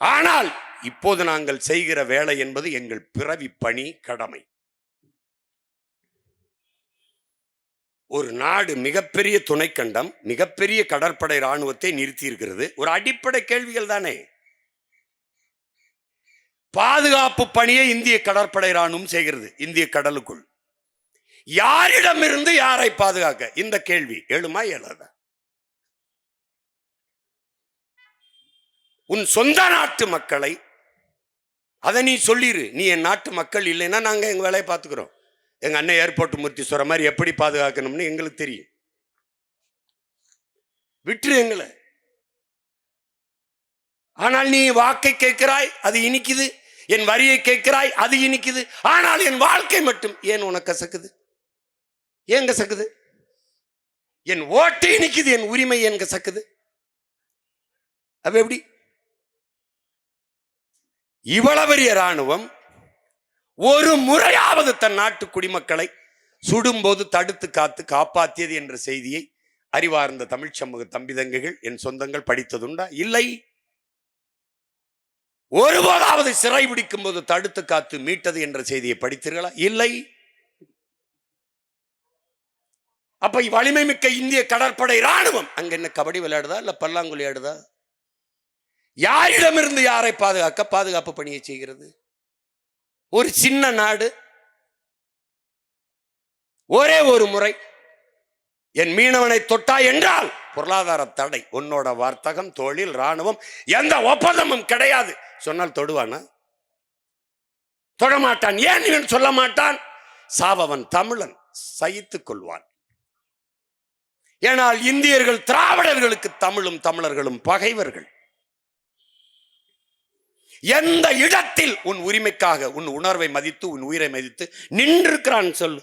ஆனால் இப்போது நாங்கள் செய்கிற வேலை என்பது எங்கள் பிறவி பணி கடமை. ஒரு நாடு மிகப்பெரிய துணைக்கண்டம் மிகப்பெரிய கடற்படை இராணுவத்தை நிறுத்தி இருக்கிறது ஒரு அடிப்படை கேள்விகள் தானே. பாதுகாப்பு பணியை இந்திய கடற்படை இராணுவம் செய்கிறது இந்திய கடலுக்குள். யாரிடமிருந்து யாரை பாதுகாக்க? இந்த கேள்வி எழுமா எழாத உன் சொந்த நாட்டு மக்களை அதை நீ சொல்லிடு நீ என் நாட்டு மக்கள் இல்லைன்னா நாங்கள் எங்கள் வேலையை பார்த்துக்குறோம். எங்கள் அண்ணன் ஏர்போர்ட் மூர்த்தி சொல்கிற மாதிரி எப்படி பாதுகாக்கணும்னு எங்களுக்கு தெரியும். விட்டுரு எங்களை. ஆனால் நீ வாக்கை கேட்கிறாய் அது இனிக்குது. என் வரியை கேட்கிறாய் அது இனிக்குது. ஆனால் என் வாழ்க்கை மட்டும் ஏன் உனக்கு கசக்குது ஏன் கசக்குது என் ஓட்டு இனிக்குது என் உரிமை ஏன் கசக்குது அப்ப எப்படி? இவ்வளவு பெரிய ராணுவம் ஒரு முறையாவது தன் நாட்டு குடிமக்களை சுடும்போது தடுத்து காத்து காப்பாற்றியது என்ற செய்தியை அறிவார்ந்த தமிழ் சமூக தம்பிதங்கைகள் என் சொந்தங்கள் படித்ததுண்டா? இல்லை. ஒருபோதாவது சிறை பிடிக்கும் போது தடுத்து காத்து மீட்டது என்ற செய்தியை படித்தீர்களா? இல்லை. அப்ப வலிமை மிக்க இந்திய கடற்படை ராணுவம் அங்க என்ன கபடி விளையாடுதா? இல்ல பல்லாங்குழி ஆடுதா? யாரிடமிருந்து யாரை பாதுகாக்க பாதுகாப்பு பணியை செய்கிறது? ஒரு சின்ன நாடு. ஒரே ஒரு முறை. என் மீனவனை தொட்டா என்றால் பொருளாதார தடை. உன்னோட வர்த்தகம் தொழில் ராணுவம் எந்த ஒப்பந்தமும் கிடையாது. சொன்னால் தொடுவானா? தொடமாட்டான். ஏன் இவன் சொல்ல மாட்டான் சாவவன் தமிழன் சகித்துக் கொள்வான். ஏனால் இந்தியர்கள் திராவிடர்களுக்கு தமிழும் தமிழர்களும் பகைவர்கள். எந்த இடத்தில் உன் உரிமைக்காக உன் உணர்வை மதித்து உன் உயிரை மதித்து நின்றிருக்கிறான் சொல்லு.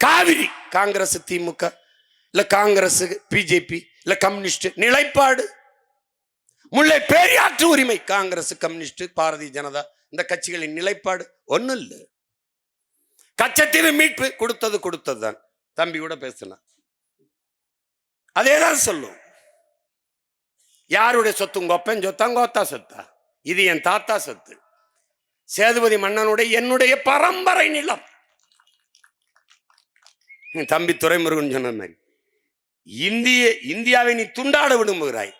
காவிரி காங்கிரஸ் திமுக இல்ல காங்கிரஸ் பிஜேபி இல்ல கம்யூனிஸ்ட் நிலைப்பாடு. முல்லை பெரியாற்று உரிமை காங்கிரஸ் கம்யூனிஸ்ட் பாரதிய ஜனதா இந்த கட்சிகளின் நிலைப்பாடு ஒன்றும் இல்லை. கச்சத்தீவு மீட்பு கொடுத்தது கொடுத்தது தான் தம்பி கூட பேசினான் அதே தான் சொல்லும். யாருடைய சொத்து உங்க ஒப்பன் சொத்தா உங்க சொத்தா? இது என் தாத்தா சொத்து. சேதுபதி மன்னனுடைய என்னுடைய பரம்பரை நிலம். என் தம்பி துரைமுருகன் சொன்ன மாதிரி. இந்திய இந்தியாவை நீ துண்டாட விடும்புகிறாய்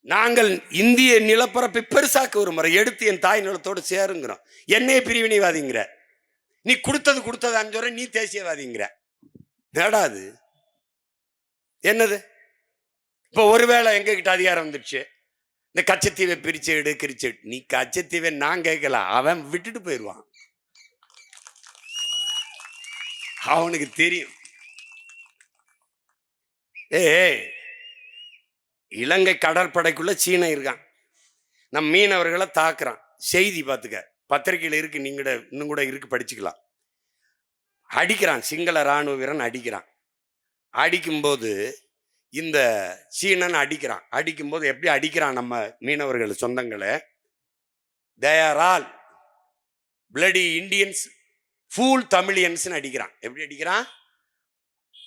நாங்கள் இந்திய நிலப்பரப்பை பெருசாக்க ஒரு முறை எடுத்து என் தாய் நிலத்தோடு சேருங்கிறோம். என்னைய பிரிவினைவாதிங்கிற. நீ கொடுத்தது கொடுத்தது சொல்ற நீ தேசியவாதிங்கிற. நேடாது என்னது? இப்போ ஒருவேளை எங்ககிட்ட அதிகாரம் வந்துடுச்சு. இந்த கச்சத்தீவை பிரிச்சு எடு கிரிச்சு நீ கச்சத்தீவை நான் கேட்கல அவன் விட்டுட்டு போயிடுவான். அவனுக்கு தெரியும். ஏ இலங்கை கடற்படைக்குள்ள சீனம் இருக்கான். நம் மீனவர்களை தாக்குறான். செய்தி பார்த்துக்க. பத்திரிக்கையில் இருக்கு நீங்க கூட இன்னும் கூட இருக்கு படிச்சுக்கலாம். அடிக்கிறான். சிங்கள ராணுவ வீரன் அடிக்கிறான். அடிக்கும்போது இந்த சீனன் அடிக்கிறான். அடிக்கும்போது எப்படி அடிக்கிறான் நம்ம மீனவர்கள் சொந்தங்களை? There all bloody Indians fool தமிழியன்ஸ்னு அடிக்கிறான். எப்படி அடிக்கிறான்?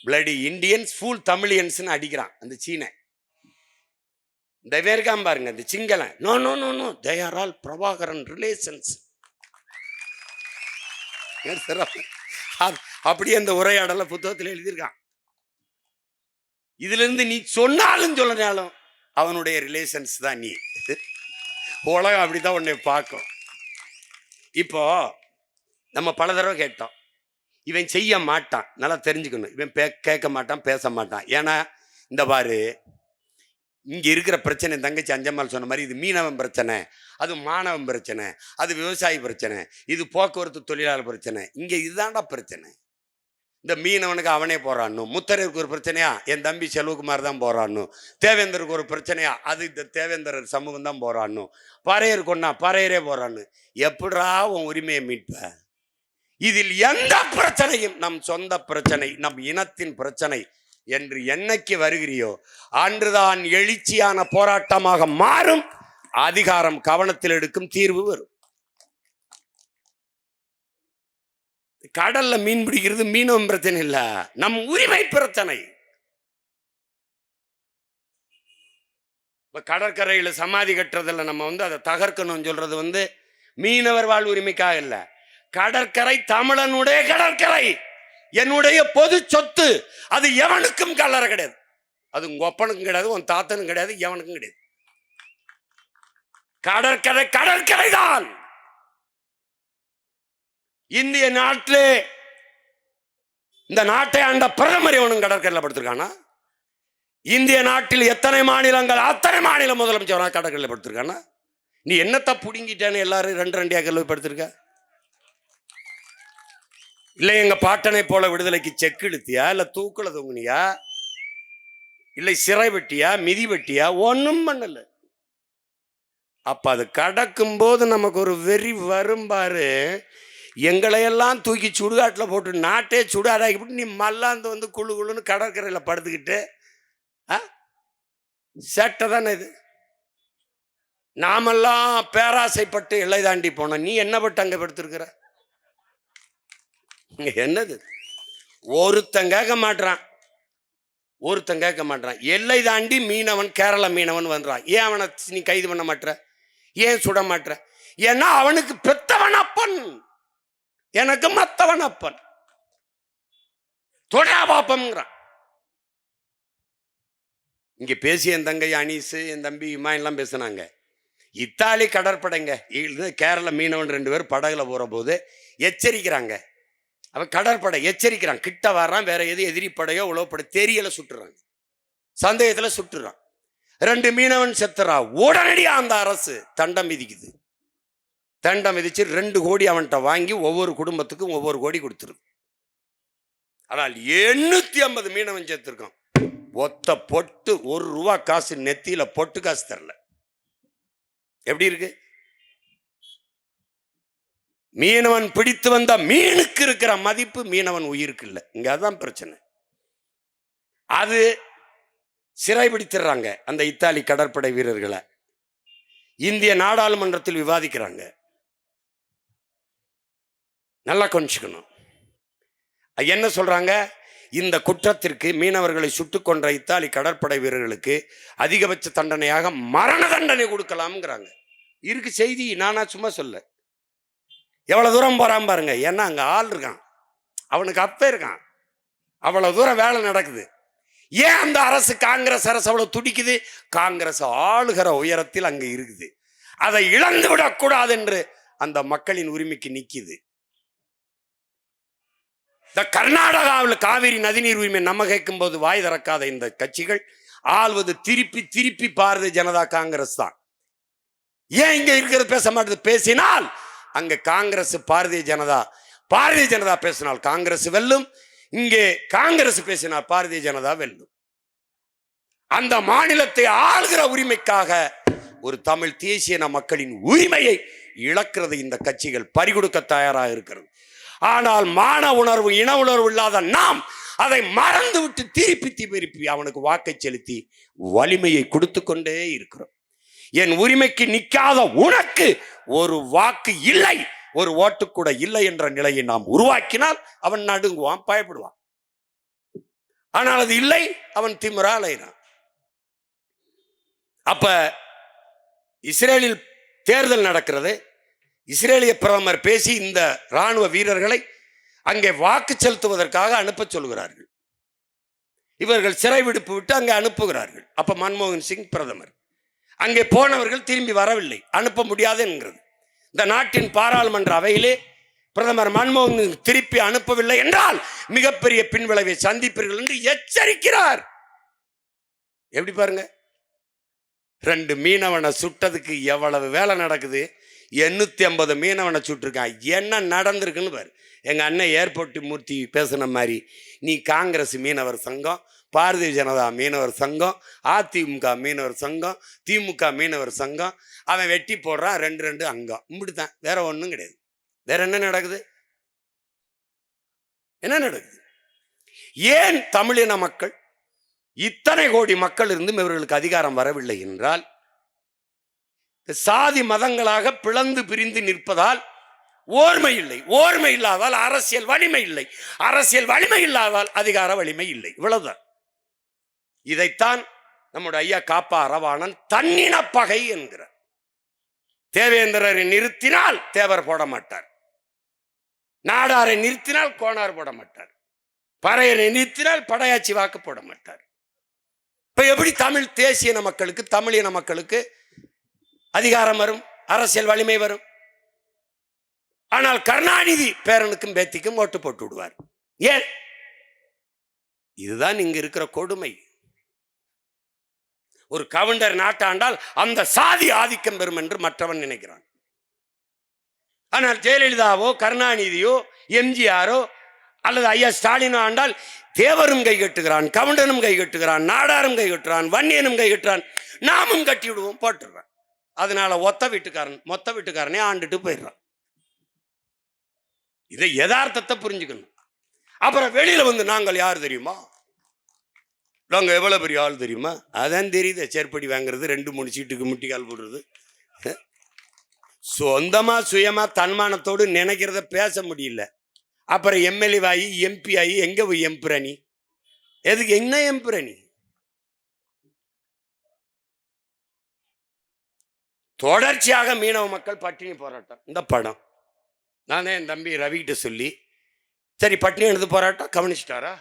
பிளடி இண்டியன்ஸ் ஃபூல் தமிழியன்ஸ்னு அடிக்கிறான் அந்த சீனை. இந்த வேர்காம் பாருங்க இந்த சிங்களன். No no no no there all Prabhakaran relations அப்படியே அந்த உரையாடலை புத்தகத்தில் எழுதியிருக்கான். இதுலேருந்து நீ சொன்னாலும் சொல்லனாலும் அவனுடைய ரிலேஷன்ஸ் தான் நீ. உலகம் அப்படி தான் உன்னை பார்க்கும். இப்போ நம்ம பல தடவை கேட்டோம். இவன் செய்ய மாட்டான். நல்லா தெரிஞ்சுக்கணும். இவன் பே கேட்க மாட்டான் பேச மாட்டான். ஏன்னா இந்த பாரு இங்கே இருக்கிற பிரச்சனை என் தங்கச்சி அஞ்சம்மாள் சொன்ன மாதிரி இது மீனவன் பிரச்சனை அது மாணவன் பிரச்சனை அது விவசாயி பிரச்சனை இது போக்குவரத்து தொழிலாளர் பிரச்சனை இங்கே இதுதான்டா பிரச்சனை. இந்த மீனவனுக்கு அவனே போறான்னு முத்தரருக்கு ஒரு பிரச்சனையா? என் தம்பி செல்வகுமார் தான் போகிறான்னு தேவேந்தருக்கு ஒரு பிரச்சனையா? அது இந்த தேவேந்தர் சமூகம் தான் போகிறான்னு பறையருக்கு கொண்டா பறையரே போறான்னு எப்படா உன் உரிமையை மீட்ப? இதில் எந்த பிரச்சனையும் நம் சொந்த பிரச்சனை நம் இனத்தின் பிரச்சனை என்று என்னைக்கு வருகிறியோ அன்றுதான் எழுச்சியான போராட்டமாக மாறும். அதிகாரம் கவனத்தில் எடுக்கும் தீர்வு வரும். கடல்ல மீன் பிடிக்கிறது மீனவன் பிரச்சனை இல்ல. நம் உரிமை பிரச்சனை. இப்போ கடற்கரையில் சமாதி கட்டுறதில் நம்ம வந்து அதை தகர்க்கணும்னு சொல்றது வந்து மீனவர் வாழ் உரிமைக்காக இல்லை. கடற்கரை தமிழனுடைய கடற்கரை. என்னுடைய பொது சொத்து. அது எவனுக்கும் கல்லறை கிடையாது. அது உங்க ஒப்பனுக்கும் கிடையாது உன் தாத்தனும் கிடையாது எவனுக்கும் கிடையாது. கடற்கரை கடற்கரை தான் இந்திய நாட்டிலே இந்த நாட்டை ஆண்ட பிரதமர் இவனும் கடற்கரையில் படுத்திருக்கானா இந்திய நாட்டில் எத்தனை மாநிலங்கள் அத்தனை மாநில முதலமைச்சர் கடற்கரையில் படுத்திருக்கானா நீ என்னத்தை புடுங்கிட்டேன்னு எல்லாரும் ரெண்டு ரெண்டு ஏக்கரில் படுத்திருக்க? இல்லை எங்கள் பாட்டனை போல விடுதலைக்கு செக் இழுத்தியா? இல்லை தூக்கில் தொங்குனியா? இல்லை சிறை வெட்டியா? மிதி வெட்டியா? ஒன்றும் பண்ணல. அப்போ அது கடக்கும்போது நமக்கு ஒரு வெறி வரும் பாரு. எங்களையெல்லாம் தூக்கி சுடுகாட்டில் போட்டு நாட்டே சுடாதாக்கி போட்டு நீ மல்லாந்து வந்து குழு குழுன்னு கடற்கரையில் படுத்துக்கிட்டு ஆ? சேட்டை தானே இது? நாமெல்லாம் பேராசைப்பட்டு எல்லை தாண்டி போனோம் நீ என்ன பட்டு அங்கே படுத்திருக்கிற? என்னது? ஒருத்தன் கேட்க மாட்றான். ஒருத்தன் கேட்க மாட்றான். எல்லை தாண்டி மீனவன் கேரள மீனவன் வந்துறான். ஏன் அவனை நீ கைது பண்ண மாட்டுற ஏன் சுட மாட்ற? ஏன்னா அவனுக்கு பெத்தவன் அப்பன். எனக்கு மத்தவன் அப்பன். தொடா பாப்பம்ங்கிறான். இங்க பேசி என் தங்கை அனீஸ் என் தம்பி இம்மா எல்லாம் பேசுனாங்க. இத்தாலி கடற்படைங்க இது கேரள மீனவன் ரெண்டு பேர் படகுல போற போது எச்சரிக்கிறாங்க. அவன் கடற்படை எச்சரிக்கிறான். கிட்ட வர்றான் வேற எது எதிரிப்படையோ உழவுப்படை தெரியல சுட்டுறாங்க. சந்தேகத்துல சுட்டுறான். ரெண்டு மீனவன் செத்துறான். உடனடியா அந்த அரசு தண்டம் விதிக்குது தண்டம் விதிச்சு ரெண்டு கோடி அவன்கிட்ட வாங்கி ஒவ்வொரு குடும்பத்துக்கும் ஒவ்வொரு கோடி கொடுத்துருது ஆனால் எண்ணூற்றி ஐம்பது மீனவன் சேர்த்துருக்கான். ஒத்த பொட்டு ஒரு ரூபா காசு நெத்தியில் பொட்டு காசு தரல. எப்படி இருக்கு? மீனவன் பிடித்து வந்த மீனுக்கு இருக்கிற மதிப்பு மீனவன் உயிருக்கு இல்லை. இங்கே அதுதான் பிரச்சனை. அது சிறை பிடித்துறாங்க அந்த இத்தாலி கடற்படை வீரர்களை. இந்திய நாடாளுமன்றத்தில் விவாதிக்கிறாங்க. நல்லா கொஞ்சிக்கணும் என்ன சொல்கிறாங்க இந்த குற்றத்திற்கு மீனவர்களை சுட்டு கொன்ற இத்தாலி கடற்படை வீரர்களுக்கு அதிகபட்ச தண்டனையாக மரண தண்டனை கொடுக்கலாம்ங்கிறாங்க. இருக்கு செய்தி நானா சும்மா சொல்ல. எவ்வளோ தூரம் போகிறான் பாருங்க. ஏன்னா அங்கே ஆள் இருக்கான். அவனுக்கு அப்பே இருக்கான். அவ்வளோ தூரம் வேலை நடக்குது. ஏன் அந்த அரசு காங்கிரஸ் அரசு அவ்வளோ துடிக்குது? காங்கிரஸ் ஆளுகிற உயரத்தில் அங்கே இருக்குது. அதை இழந்து விடக்கூடாது என்று அந்த மக்களின் உரிமைக்கு நிற்கிது இந்த கர்நாடகாவில் காவிரி நதிநீர் உரிமை நம்ம கேட்கும் போது வாய் திறக்காத இந்த கட்சிகள் ஆள்வது திருப்பி திருப்பி பாரதிய ஜனதா காங்கிரஸ் தான். ஏன் இங்க இருக்கிறது பேச மாட்டேது? பேசினால் அங்க காங்கிரஸ் பாரதிய ஜனதா பாரதிய ஜனதா பேசினால் காங்கிரஸ் வெல்லும். இங்கே காங்கிரஸ் பேசினால் பாரதிய ஜனதா வெல்லும். அந்த மாநிலத்தை ஆளுகிற உரிமைக்காக ஒரு தமிழ் தேசிய மக்களின் உரிமையை இழக்கிறது இந்த கட்சிகள். பறிகொடுக்க தயாராக இருக்கிறது. ஆனால் மான உணர்வு இன உணர்வு இல்லாத நாம் அதை மறந்து விட்டு திருப்பி திருப்பி அவனுக்கு வாக்கை செலுத்தி வலிமையை கொடுத்து கொண்டே இருக்கிறோம். என் உரிமைக்கு நிற்காத உனக்கு ஒரு வாக்கு இல்லை ஒரு ஓட்டு கூட இல்லை என்ற நிலையை நாம் உருவாக்கினால் அவன் நடுங்குவான் பயப்படுவான். ஆனால் அது இல்லை அவன் திமிரா அலைகிறான் அப்ப இஸ்ரேலில் தேர்தல் நடக்கிறது. இஸ்ரேலிய பிரதமர் பேசி இந்த ராணுவ வீரர்களை அங்கே வாக்கு செலுத்துவதற்காக அனுப்ப சொல்கிறார்கள். இவர்கள் சிறை விடுப்பு விட்டு அங்கே அனுப்புகிறார்கள். அப்போ மன்மோகன் சிங் பிரதமர். அங்கே போனவர்கள் திரும்பி வரவில்லை. அனுப்ப முடியாது என்கிறது. இந்த நாட்டின் பாராளுமன்ற அவையிலே பிரதமர் மன்மோகன் சிங் திருப்பி அனுப்பவில்லை என்றால் மிகப்பெரிய பின்விளைவை சந்திப்பீர்கள் என்று எச்சரிக்கிறார். எப்படி பாருங்க? ரெண்டு மீனவனை சுட்டதுக்கு எவ்வளவு வேலை நடக்குது? எண்ணூற்றி ஐம்பது மீனவனை சுட்டிருக்கான். என்ன நடந்திருக்குன்னு பாரு. எங்கள் அண்ணன் ஏர்போர்ட் மூர்த்தி பேசுன மாதிரி நீ காங்கிரஸ் மீனவர் சங்கம் பாரதிய ஜனதா மீனவர் சங்கம் அதிமுக மீனவர் சங்கம் திமுக மீனவர் சங்கம் அவன் வெட்டி போடுறான் ரெண்டு ரெண்டு அங்கம். இப்படித்தான். வேற ஒன்றும் கிடையாது. வேற என்ன நடக்குது? என்ன நடக்குது? ஏன் தமிழின மக்கள் இத்தனை கோடி மக்கள் இருந்தும் இவர்களுக்கு அதிகாரம் வரவில்லை என்றால் சாதி மதங்களாக பிளந்து பிரிந்து நிற்பதால் ஓர்மை இல்லை. ஓர்மை இல்லாதால் அரசியல் வலிமை இல்லை. அரசியல் வலிமை இல்லாதால் அதிகார வலிமை இல்லை. இவ்வளவுதான். இதைத்தான் நம்முடைய ஐயா காப்பா அரவாணன் தன்னின பகை என்கிறார். தேவேந்திரரை நிறுத்தினால் தேவர் போட மாட்டார். நாடாரை நிறுத்தினால் கோணார் போட மாட்டார். பறையரை நிறுத்தினால் படையாச்சி வாக்கு போட மாட்டார். இப்ப எப்படி தமிழ் தேசிய மக்களுக்கு தமிழின மக்களுக்கு அதிகாரம் வரும் அரசியல் வலிமை வரும். ஆனால் கருணாநிதி பேரனுக்கும் பேத்திக்கும் ஓட்டு போட்டு விடுவார். ஏன்? இதுதான் இங்க இருக்கிற கொடுமை. ஒரு கவுண்டர் நாட்டாண்டால் அந்த சாதி ஆதிக்கம் பெறும் என்று மற்றவன் நினைக்கிறான். ஆனால் ஜெயலலிதாவோ கருணாநிதியோ எம்ஜிஆரோ அல்லது ஐயா ஸ்டாலினோ ஆண்டால் தேவரும் கைகட்டுகிறான் கவுண்டனும் கை கட்டுகிறான் நாடாரும் கை கட்டுறான் வன்னியனும் கை கட்டுறான் நாமும் கட்டிவிடுவோம் போட்டுடுறான். அதனால ஒத்த வீட்டுக்காரன் மொத்த வீட்டுக்காரனே ஆண்டுட்டு போயிடுறான். இதை யதார்த்தத்தை புரிஞ்சுக்கணும். அப்புறம் வெளியில் வந்து நாங்கள் யார் தெரியுமா? நாங்கள் எவ்வளோ பெரிய ஆள் தெரியுமா? அதான் தெரியுது செருப்படி வாங்குறது ரெண்டு மூணு சீட்டுக்கு முட்டிக்கால் போடுறது. சொந்தமா சுயமா தன்மானத்தோடு நினைக்கிறத பேச முடியல. அப்புறம் எம்எல்ஏ ஆகி எம்பி ஆகி எங்க போய் எதுக்கு என்ன எம்புற நீ தொடர்ச்சியாக மீனவ மக்கள் பட்டினி போராட்டம். இந்த படம். நான் என் தம்பி ரவிகிட்ட சொல்லி சரி பட்டினி எழுது போராட்டம் கவனிச்சிட்டாரா?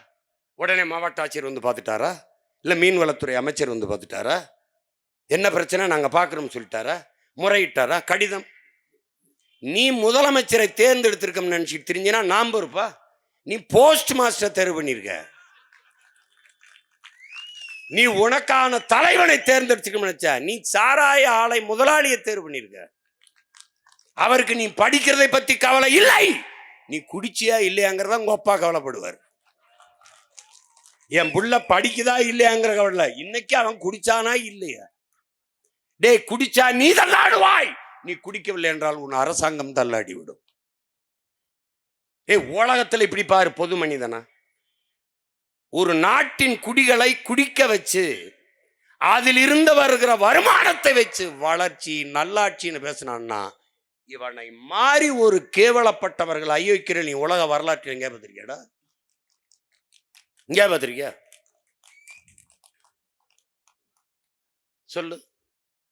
உடனே மாவட்ட ஆட்சியர் வந்து பார்த்துட்டாரா? இல்லை மீன்வளத்துறை அமைச்சர் வந்து பார்த்துட்டாரா? என்ன பிரச்சனை? நாங்கள் பார்க்குறோம்னு சொல்லிட்டாரா? முறையிட்டாரா? கடிதம். நீ முதலமைச்சரை தேர்ந்தெடுத்திருக்கோம்னு நினச்சிட்டு தெரிஞ்சினா நாம் இருப்பா நீ போஸ்ட் மாஸ்டர் தேர்வு பண்ணியிருக்க. நீ உனக்கான தலைவனை தேர்ந்தெடுத்துக்க நினைச்ச நீ சாராய ஆலை முதலாளியை தேர்வு பண்ணியிருக்க அவருக்கு நீ படிக்கிறதை பத்தி கவலை இல்லை. நீ குடிச்சியா இல்லையாங்கிறத உங்க அப்பா கவலைப்படுவார். என் புள்ள படிக்குதா இல்லையாங்கிற கவலை இன்னைக்கு அவன் குடிச்சானா இல்லையா? டேய் குடிச்சா நீ தள்ளாடுவாய். நீ குடிக்கவில்லை என்றால் உன் அரசாங்கம் தள்ளாடி விடும் ஏய் உலகத்தில் இப்படி பாரு பொது மனிதனா? ஒரு நாட்டின் குடிகளை குடிக்க வச்சு அதில் இருந்து வருகிற வருமானத்தை வச்சு வளர்ச்சி நல்லாட்சின்னு பேசினான்னா இவனை மாறி ஒரு கேவலப்பட்டவர்கள் ஐயோக்கிற நீ உலக வரலாற்று எங்கே பார்த்துருக்கியாடா இங்கே பார்த்துருக்கியா சொல்லு.